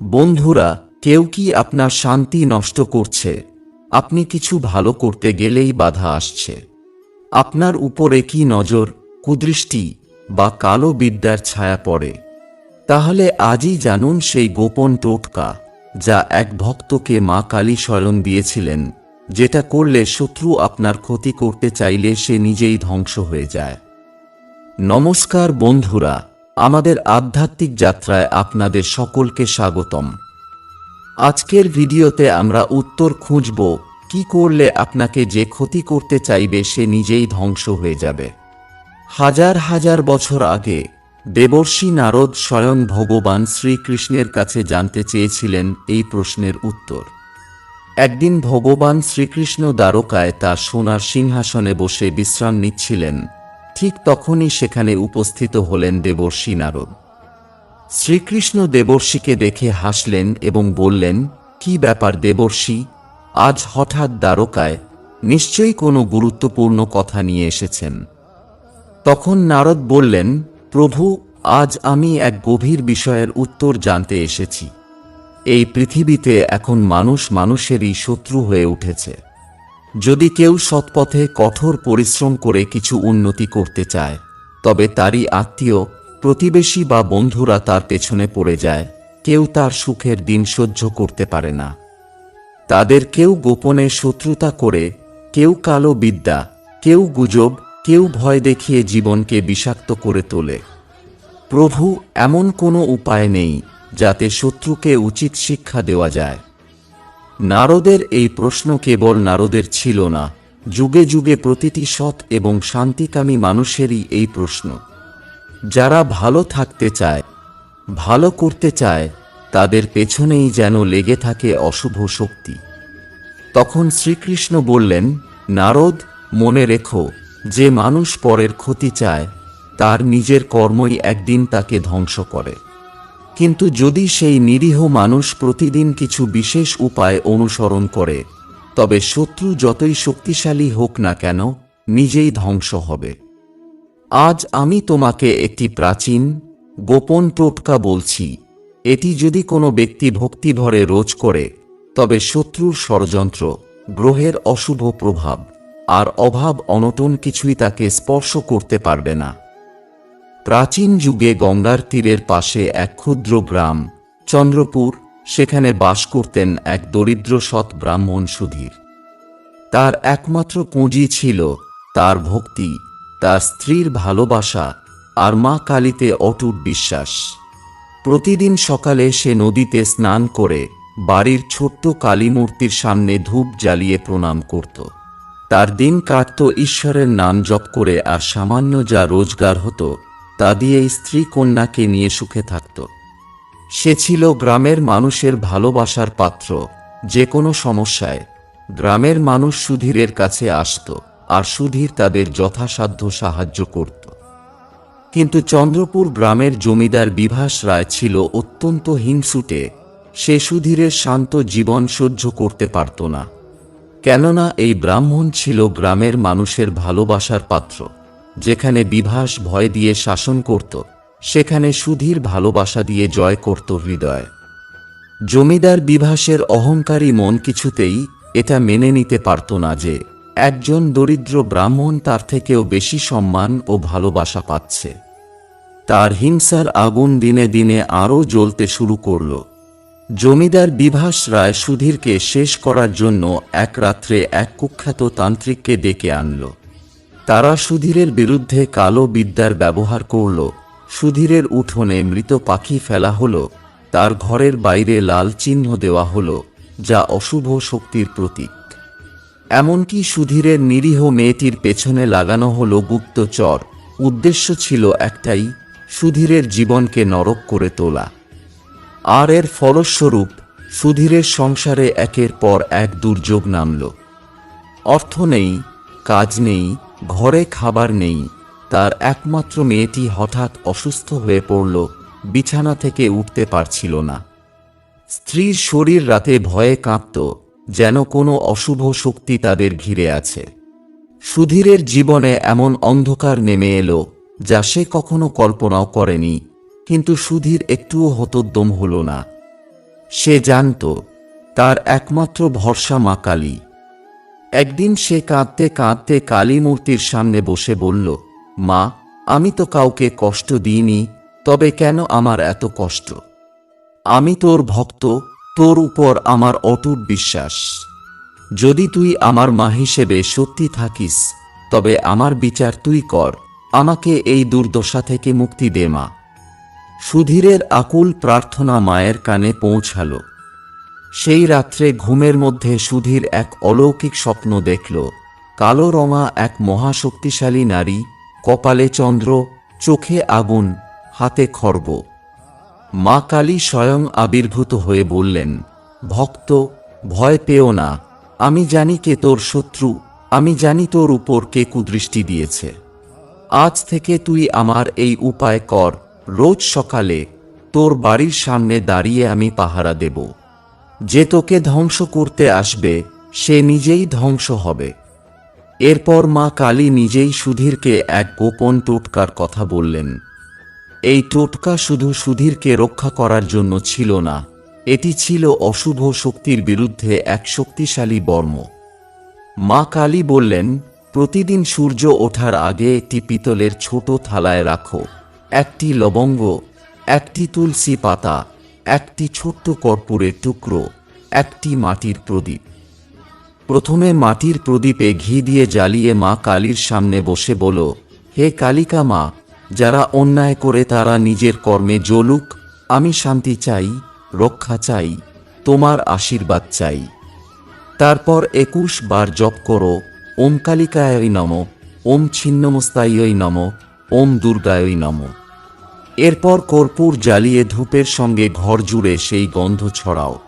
বন্ধুরা, কেউ কি আপনার শান্তি নষ্ট করছে? আপনি কিছু ভালো করতে গেলেই বাধা আসছে। আপনার উপরে কি নজর, কুদৃষ্টি বা কালো বিদ্যার ছায়া পড়ে? তাহলে আজই জানুন সেই গোপন টোটকা যা এক ভক্তকে মা কালী স্মরণ দিয়েছিলেন, যেটা করলে শত্রু আপনার ক্ষতি করতে চাইলে সে নিজেই ধ্বংস হয়ে যায়। নমস্কার বন্ধুরা আমাদের আধ্যাত্মিক যাত্রায় আপনাদের সকলকে স্বাগতম। আজকের ভিডিওতে আমরা উত্তর খুঁজব, কি করলে আপনাকে যে ক্ষতি করতে চাইবে সে নিজেই ধ্বংস হয়ে যাবে। হাজার হাজার বছর আগে, দেবর্ষি নারদ স্বয়ং ভগবান শ্রীকৃষ্ণের কাছে জানতে চেয়েছিলেন এই প্রশ্নের উত্তর। একদিন ভগবান শ্রীকৃষ্ণ দ্বারকায় তার সোনার সিংহাসনে বসে বিশ্রাম নিচ্ছিলেন। ঠিক তখনই সেখানে উপস্থিত হলেন দেবর্ষী নারদ। শ্রীকৃষ্ণ দেবর্ষিকে দেখে হাসলেন এবং বললেন, কি ব্যাপার দেবর্ষি? আজ হঠাৎ দ্বারকায় নিশ্চয়ই কোনো গুরুত্বপূর্ণ কথা নিয়ে এসেছেন। তখন নারদ বললেন, প্রভু, আজ আমি এক গভীর বিষয়ের উত্তর জানতে এসেছি। এই পৃথিবীতে এখন মানুষ মানুষেরই শত্রু হয়ে উঠেছে। যদি কেউ সৎপথে কঠোর পরিশ্রম করে কিছু উন্নতি করতে চায়, তবে তারই আত্মীয়, প্রতিবেশী বা বন্ধুরা তার পেছনে পড়ে যায়। কেউ তার সুখের দিন সহ্য করতে পারে না। তাদের কেউ গোপনে শত্রুতা করে, কেউ কালো বিদ্যা, কেউ গুজব, কেউ ভয় দেখিয়ে জীবনকে বিষাক্ত করে তোলে। প্রভু এমন কোনো উপায় নেই যাতে শত্রুকে উচিত শিক্ষা দেওয়া যায়। নারদের এই প্রশ্ন কেবল নারদের ছিল না, যুগে যুগে প্রতিটি সৎ এবং শান্তিকামী মানুষেরই এই প্রশ্ন। যারা ভালো থাকতে চায়, ভালো করতে চায়, তাদের পেছনেই যেন লেগে থাকে অশুভ শক্তি। তখন শ্রীকৃষ্ণ বললেন, নারদ, মনে রেখো, যে মানুষ পরের ক্ষতি চায়, তার নিজের কর্মই একদিন তাকে ধ্বংস করে। কিন্তু যদি সেই নিরীহ মানুষ প্রতিদিন কিছু বিশেষ উপায় অনুসরণ করে, তবে শত্রু যতই শক্তিশালী হোক না কেন, নিজেই ধ্বংস হবে। আজ আমি তোমাকে একটি প্রাচীন, গোপন টোটকা বলছি। এটি যদি কোনো ব্যক্তি ভক্তিভরে রোজ করে, তবে শত্রুর ষড়যন্ত্র, গ্রহের অশুভ প্রভাব আর অভাব অনটন কিছুই তাকে স্পর্শ করতে পারবে না। প্রাচীন যুগে গঙ্গার তীরের পাশে এক ক্ষুদ্র গ্রাম, চন্দ্রপুর, সেখানে বাস করতেন এক দরিদ্র সৎ ব্রাহ্মণ সুধীর। তার একমাত্র পুঁজি ছিল তার ভক্তি, তার স্ত্রীর ভালোবাসা আর মা কালীতে অটুট বিশ্বাস। প্রতিদিন সকালে সে নদীতে স্নান করে বাড়ির ছোট্ট কালী মূর্তির সামনে ধূপ জ্বালিয়ে প্রণাম করত। তার দিন কাটত ঈশ্বরের নাম জপ করে আর সামান্য যা রোজগার হতো তা দিয়েই স্ত্রী কন্যাকে নিয়ে সুখে থাকত। সে ছিল গ্রামের মানুষের ভালোবাসার পাত্র, যে কোনো সমস্যায়। গ্রামের মানুষ সুধীরের কাছে আসত আর সুধীর তাদের যথাসাধ্য সাহায্য করত। কিন্তু চন্দ্রপুর গ্রামের জমিদার বিভাস রায় ছিল অত্যন্ত হিংসুটে। সে সুধীরের শান্ত জীবন সহ্য করতে পারত না। কেননা এই ব্রাহ্মণ ছিল গ্রামের মানুষের ভালোবাসার পাত্র। যেখানে বিভাস ভয় দিয়ে শাসন করত, সেখানে সুধীর ভালোবাসা দিয়ে জয় করত হৃদয়। জমিদার বিভাসের অহংকারী মন কিছুতেই এটা মেনে নিতে পারত না যে, একজন দরিদ্র ব্রাহ্মণ তার থেকেও বেশি সম্মান ও ভালোবাসা পাচ্ছে। তার হিংসার আগুন দিনে দিনে আরও জ্বলতে শুরু করল। জমিদার বিভাস রায় সুধীরকে শেষ করার জন্য এক রাত্রে এক কুখ্যাত তান্ত্রিককে ডেকে আনল। তারা সুধীরের বিরুদ্ধে কালো বিদ্যার ব্যবহার করল। সুধীরের উঠোনে মৃত পাখি ফেলা হলো। তার ঘরের বাইরে লাল চিহ্ন দেওয়া হলো, যা অশুভ শক্তির প্রতীক। এমনকি সুধীরের নিরীহ মেয়েটির পেছনে লাগানো হলো গুপ্তচর উদ্দেশ্য ছিল একটাই, সুধীরের জীবনকে নরক করে তোলা। আর এর ফলস্বরূপ, সুধীরের সংসারে একের পর এক দুর্যোগ নামল। অর্থ নেই, কাজ নেই ঘরে খাবার নেই। তার একমাত্র মেয়েটি হঠাৎ অসুস্থ হয়ে পড়ল, বিছানা থেকে উঠতে পারছিল না। স্ত্রীর শরীর রাতে ভয়ে কাঁপত, যেন কোনো অশুভ শক্তি তাদের ঘিরে আছে। সুধীরের জীবনে এমন অন্ধকার নেমে এলো, যা সে কখনো কল্পনাও করেনি, কিন্তু সুধীর একটুও হতোদ্যম হল না। সে জানত, তার একমাত্র ভরসা মা কালী। একদিন সে কাঁদতে কাঁদতে কালী মূর্তির সামনে বসে বলল, মা, আমি তো কাউকে কষ্ট দিইনি, তবে কেন আমার এত কষ্ট? আমি তোর ভক্ত, তোর উপর আমার অটুট বিশ্বাস। যদি তুই আমার মা হিসেবে সত্যি থাকিস, তবে আমার বিচার তুই কর, আমাকে এই দুর্দশা থেকে মুক্তি দে মা। সুধীরের আকুল প্রার্থনা মায়ের কানে পৌঁছাল। সেই রাত্রে ঘুমের মধ্যে সুধীর এক অলৌকিক স্বপ্ন দেখল। কালো রঙা এক মহাশক্তিশালী নারী, কপালে চন্দ্র, চোখে আগুন, হাতে খর্ব। মা কালী স্বয়ং আবির্ভূত হয়ে বললেন, ভক্ত, ভয় পেও না। আমি জানি কে তোর শত্রু, আমি জানি তোর উপর কে কুদৃষ্টি দিয়েছে। আজ থেকে তুই আমার এই উপায় কর। রোজ সকালে তোর বাড়ির সামনে দাঁড়িয়ে আমি পাহারা দেব। যে তোকে ধ্বংস করতে আসবে, সে নিজেই ধ্বংস হবে। এরপর মা কালী নিজেই সুধীরকে এক গোপন টোটকার কথা বললেন। এই টোটকা শুধু সুধীরকে রক্ষা করার জন্য ছিল না, এটি ছিল অশুভ শক্তির বিরুদ্ধে এক শক্তিশালী বর্ম। মা কালী বললেন, প্রতিদিন সূর্য ওঠার আগে একটি পিতলের ছোট থালায় রাখো, একটি লবঙ্গ, একটি তুলসী পাতা একটি ছোট্ট কর্পূরের টুকরো, একটি মাটির প্রদীপ। প্রথমে মাটির প্রদীপে ঘি দিয়ে জ্বালিয়ে মা কালীর সামনে বসে বলো হে কালিকা মা, যারা অন্যায় করে তারা নিজের কর্মে জ্বলুক, আমি শান্তি চাই, রক্ষা চাই, তোমার আশীর্বাদ চাই। তারপর একুশ বার জপ করো, ওম কালিকায় নম, ওম ছিন্নমস্তায় নম, ওম দুর্গায় নম। এরপর কর্পূর জ্বালিয়ে ধূপের সঙ্গে ঘর জুড়ে সেই গন্ধ ছড়াও।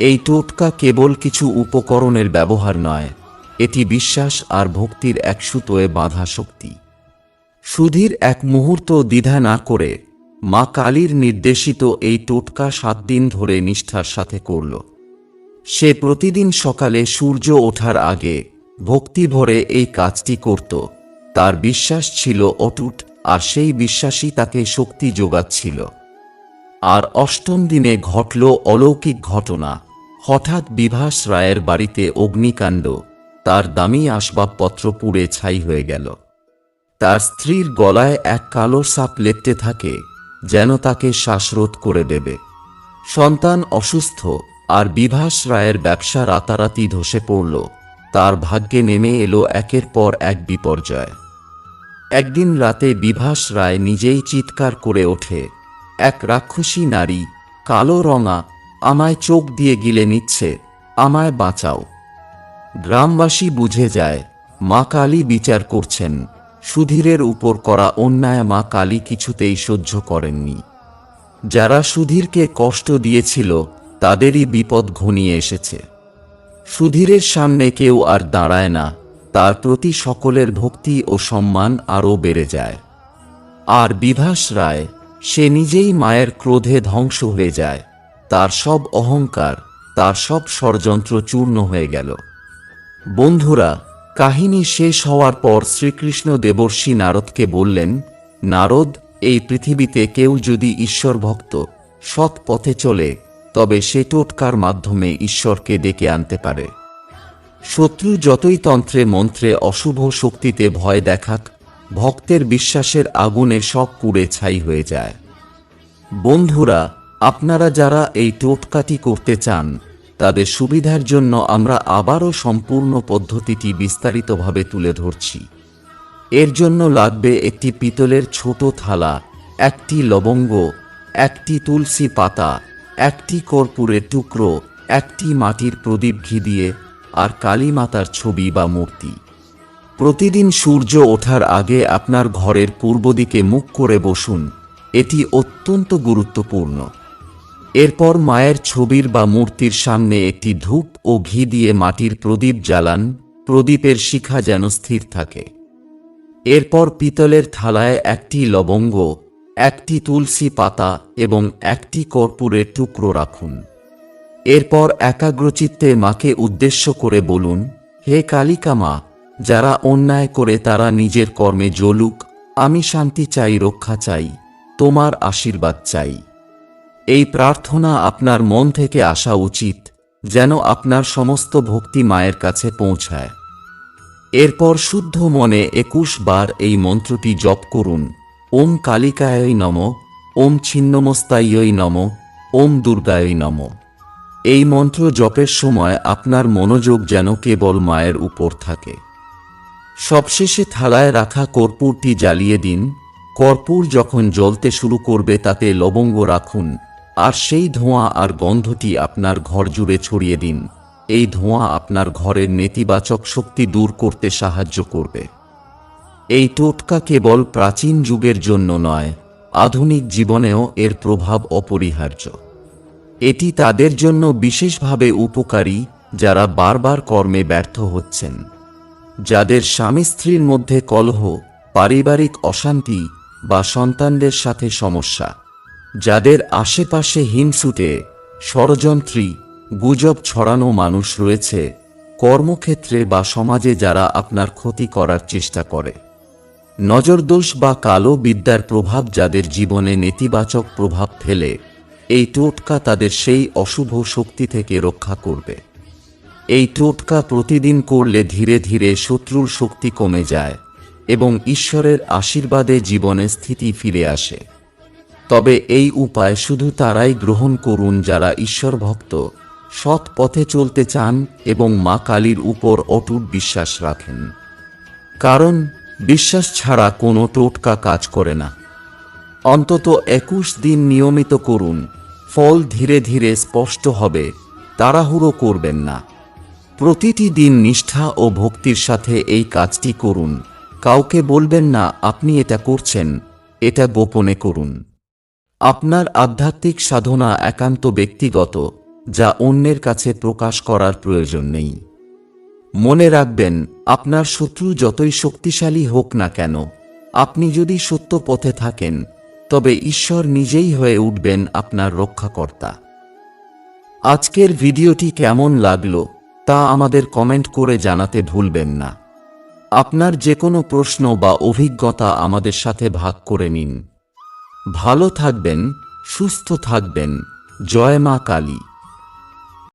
এই টোটকা কেবল কিছু উপকরণের ব্যবহার নয়, এটি বিশ্বাস আর ভক্তির এক সুতোয় বাঁধা শক্তি। সুধীর এক মুহূর্ত দ্বিধা না করে মা কালীর নির্দেশিত এই টোটকা সাত দিন ধরে নিষ্ঠার সাথে করল। সে প্রতিদিন সকালে সূর্য ওঠার আগে ভক্তি ভরে এই কাজটি করত। তার বিশ্বাস ছিল অটুট আর সেই বিশ্বাসই তাকে শক্তি যোগাচ্ছিল। আর অষ্টম দিনে ঘটল অলৌকিক ঘটনা। হঠাৎ বিভাস রায়ের বাড়িতে অগ্নিকাণ্ড। তার দামি আসবাবপত্র পুড়ে ছাই হয়ে গেল। তার স্ত্রীর গলায় এক কালো সাপ লেপটে থাকে, যেন তাকে শ্বাসরোধ করে দেবে। সন্তান অসুস্থ, আর বিভাস রায়ের ব্যবসা রাতারাতি ধসে পড়ল। তার ভাগ্যে নেমে এলো একের পর এক বিপর্যয়। একদিন রাতে বিভাস রায় নিজেই চিৎকার করে ওঠে। এক রাক্ষসী নারী, কালো রঙা, আমায় চোখ দিয়ে গিলে নিচ্ছে, আমায় বাঁচাও। গ্রামবাসী বুঝে যায়, মা কালী বিচার করছেন, সুধীরের উপর করা অন্যায় মা কালী কিছুতেই সহ্য করেননি। যারা সুধীরকে কষ্ট দিয়েছিল, তাদেরই বিপদ ঘনিয়ে এসেছে। সুধীরের সামনে কেউ আর দাঁড়ায় না তার প্রতি সকলের ভক্তি ও সম্মান আরও বেড়ে যায়। আর বিভাস রায়, সে নিজেই মায়ের ক্রোধে ধ্বংস হয়ে যায়। তার সব অহংকার, তার সব ষড়যন্ত্র চূর্ণ হয়ে গেল। বন্ধুরা, কাহিনী শেষ হওয়ার পর শ্রীকৃষ্ণ দেবর্ষী নারদকে বললেন, নারদ, এই পৃথিবীতে কেউ যদি ঈশ্বর ভক্ত সৎ পথে চলে, তবে সে টোটকার মাধ্যমে ঈশ্বরকে ডেকে আনতে পারে। শত্রু যতই তন্ত্রে, মন্ত্রে, অশুভ শক্তিতে ভয় দেখাক, ভক্তের বিশ্বাসের আগুনে সব পুড়ে ছাই হয়ে যায়। বন্ধুরা, আপনারা যারা এই টোটকাটি করতে চান, তাদের সুবিধার জন্য আমরা আবারও সম্পূর্ণ পদ্ধতিটি বিস্তারিতভাবে তুলে ধরছি। এর জন্য লাগবে একটি পিতলের ছোট থালা, একটি লবঙ্গ, একটি তুলসী পাতা, একটি কর্পূরের টুকরো, একটি মাটির প্রদীপ ঘি দিয়ে আর কালী মাতার ছবি বা মূর্তি। প্রতিদিন সূর্য ওঠার আগে আপনার ঘরের পূর্ব দিকে মুখ করে বসুন, এটি অত্যন্ত গুরুত্বপূর্ণ। এরপর মায়ের ছবির বা মূর্তির সামনে একটি ধূপ ও ঘি দিয়ে মাটির প্রদীপ জ্বালান, প্রদীপের শিখা যেন স্থির থাকে। এরপর পিতলের থালায় একটি লবঙ্গ, একটি তুলসী পাতা এবং একটি কর্পূরের টুকরো রাখুন। এরপর একাগ্রচিত্তে মাকে উদ্দেশ্য করে বলুন, হে কালিকা মা, যারা অন্যায় করে তারা নিজের কর্মে জ্বলুক, আমি শান্তি চাই, রক্ষা চাই, তোমার আশীর্বাদ চাই। এই প্রার্থনা আপনার মন থেকে আসা উচিত, যেন আপনার সমস্ত ভক্তি মায়ের কাছে পৌঁছায়। এরপর শুদ্ধ মনে একুশ বার এই মন্ত্রটি জপ করুন, ওম কালিকায় নম, ওম ছিন্নমস্তায় নম, ওম দুর্গায় নম। এই মন্ত্র জপের সময় আপনার মনোযোগ যেন কেবল মায়ের উপর থাকে। সবশেষে থালায় রাখা কর্পূরটি জ্বালিয়ে দিন। কর্পূর যখন জ্বলতে শুরু করবে তাতে লবঙ্গ রাখুন, আর সেই ধোঁয়া আর গন্ধটি আপনার ঘর জুড়ে ছড়িয়ে দিন। এই ধোঁয়া আপনার ঘরের নেতিবাচক শক্তি দূর করতে সাহায্য করবে। এই টোটকা কেবল প্রাচীন যুগের জন্য নয়, আধুনিক জীবনেও এর প্রভাব অপরিহার্য। এটি তাদের জন্য বিশেষভাবে উপকারী, যারা বারবার কর্মে ব্যর্থ হচ্ছেন। যাদের স্বামী স্ত্রীর মধ্যে কলহ, পারিবারিক অশান্তি বা সন্তানদের সাথে সমস্যা, যাদের আশেপাশে হিংসুটে ষড়যন্ত্রী, গুজব ছড়ানো মানুষ রয়েছে, কর্মক্ষেত্রে বা সমাজে যারা আপনার ক্ষতি করার চেষ্টা করে। নজরদোষ বা কালো বিদ্যার প্রভাব যাদের জীবনে নেতিবাচক প্রভাব ফেলে এই টোটকা তাদের সেই অশুভ শক্তি থেকে রক্ষা করবে। এই টোটকা প্রতিদিন করলে ধীরে ধীরে শত্রুর শক্তি কমে যায় এবং ঈশ্বরের আশীর্বাদে জীবনে স্থিতি ফিরে আসে। তবে এই উপায় শুধু তারাই গ্রহণ করুন যারা ঈশ্বর ভক্ত সৎ পথে চলতে চান এবং মা কালীর উপর অটুট বিশ্বাস রাখেন। কারণ বিশ্বাস ছাড়া কোনো টোটকা কাজ করে না। অন্তত একুশ দিন নিয়মিত করুন ফল ধীরে ধীরে স্পষ্ট হবে, তাড়াহুড়ো করবেন না। প্রতিটি দিন নিষ্ঠা ও ভক্তির সাথে এই কাজটি করুন। কাউকে বলবেন না, আপনি এটা করছেন, এটা গোপনে করুন। আপনার আধ্যাত্মিক সাধনা একান্ত ব্যক্তিগত, যা অন্যের কাছে প্রকাশ করার প্রয়োজন নেই। মনে রাখবেন, আপনার শত্রু যতই শক্তিশালী হোক না কেন, আপনি যদি সত্য পথে থাকেন তবে ঈশ্বর নিজেই হয়ে উঠবেন আপনার রক্ষাকর্তা। আজকের ভিডিওটি কেমন লাগল, তা আমাদের কমেন্ট করে জানাতে ভুলবেন না। আপনার যে কোনো প্রশ্ন বা অভিজ্ঞতা আমাদের সাথে ভাগ করে নিন। ভালো থাকবেন, সুস্থ থাকবেন। জয় মা কালী।